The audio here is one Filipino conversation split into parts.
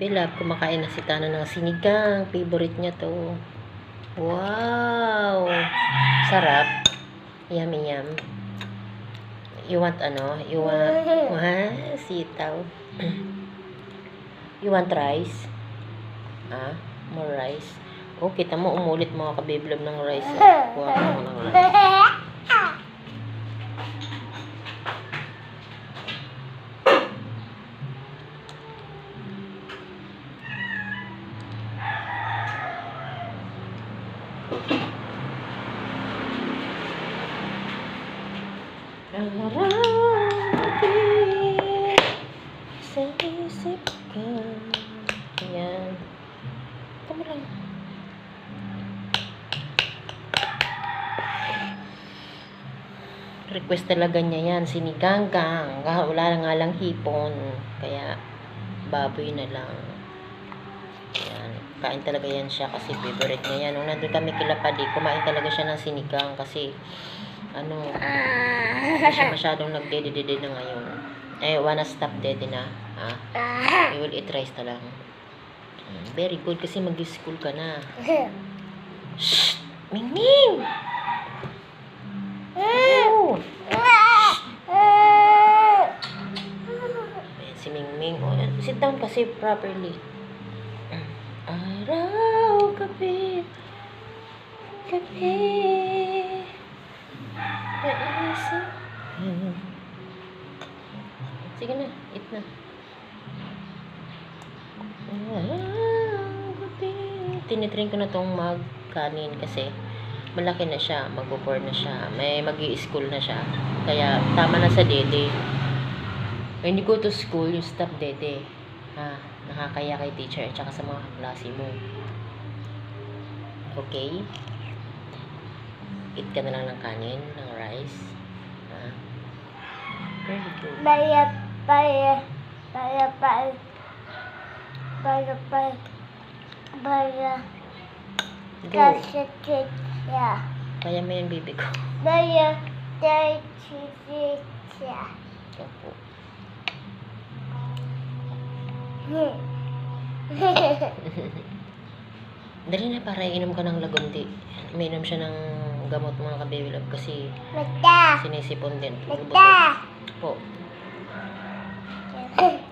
Baby Love, kumakain na si Tana ng sinigang. Favorite niya to. Wow! Sarap. Yummy yum. You want ano? You want... Wow, sitaw. you want rice? Ah, more rice. Oh, kita mo, umulit mga kabiblab ng rice. mo ng rice. Araw-gabi sa isip ka. Ayan. Ito mo lang. Request talaga niya yan, siniganggang. Ga- Wala na nga lang hipon. Kaya, baboy na lang. Kain talaga yan siya kasi favorite niya yan. Nung nandun kami kila Padi, kumain talaga siya ng sinigang kasi ano, hindi siya masyadong nagdededede na ngayon. Eh, wanna stop dede na. Ha? You will eat rice na lang. Mm, Very good kasi mag-school ka na. Shh! Mingming! Oh! Si Mingming. Oh, sit down kasi properly. Gabi, gabi, naisip. Sige na, eat na. Tinitrain ko na tong magkanin kasi malaki na siya, magpo na siya, may mag school na siya. Kaya tama na sa dede. When you go to school, you stop dede. Ha, nakakaya kay teacher at sa mga klase mo. Okay? Eat ka na lang ng kanin, ng rice. Ha? Very good. Baya, baya, baya, baya, baya, baya, baya, kasi siya. Kaya mo yan, baby ko. Baya, kasi siya. Opo. Dali na para inom ka ng lagundi. Uminom siya ng gamot mga kabibilab kasi Mata, sinisipon din. mata. Po.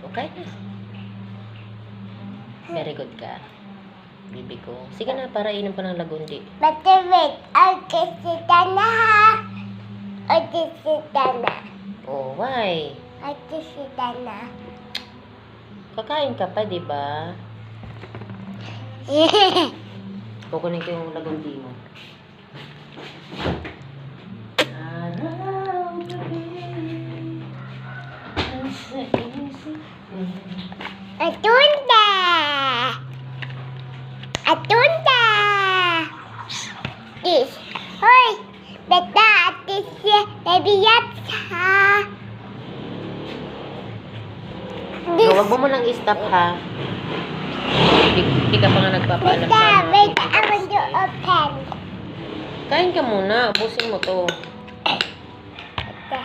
Okay na. Very good ka. Bibi ko. Sige na, para inom ka ng lagundi. Mata, wait. Ang kisita na ha. Ang kisita na. Oh, why? Ang kisita na. Kakain ka pa, di ba? Kukunin ko yung lagundi mo. Atunda! Atunda! This. Hoy! Beta, atis siya. Nabiyat ha. No, wag mo munang i-stop ha. Di, di ka pa nga nagpapaalam sa mga beta, I want to open. Kain ka muna, ubusin mo to. Beta,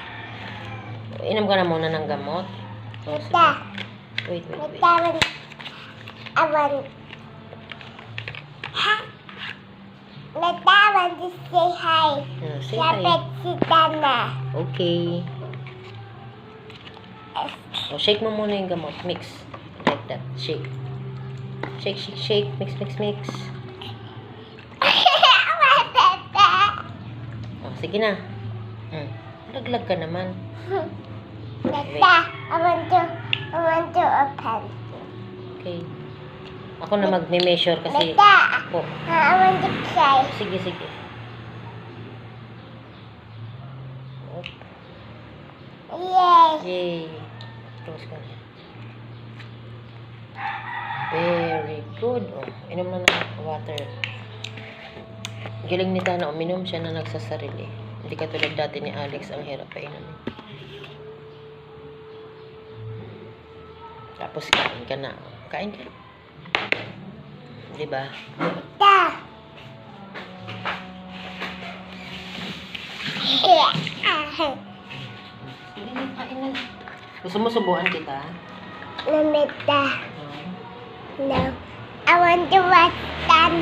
Inom ka na muna ng gamot. Sige. Wait, wait, wait. beta, I want, I want, ha? Beta, I want to say hi. Ah, say Dapat hi. si Dana. Okay. Oh, shake mo muna yung gamot. Mix. Like that. Shake. Shake, shake, shake. Mix, mix, mix. Oh, sige na. Hmm. Laglag ka naman. Beta, I want to, I want to open. Okay. Ako na magme-measure kasi... Beta, Oh, I want to try. sige, sige. Yay! yay. Close ka na. Very good. Oh, inom na ng water. Galing ni Tana, uminom siya na nagsasarili. Hindi katulad dati ni Alex, ang hirap pa inumin. Tapos kain ka na. Kain ka. Di ba? Da. Sige na, kain na. Gusto mo subuan kita? Namita. No. I want to watch Tana.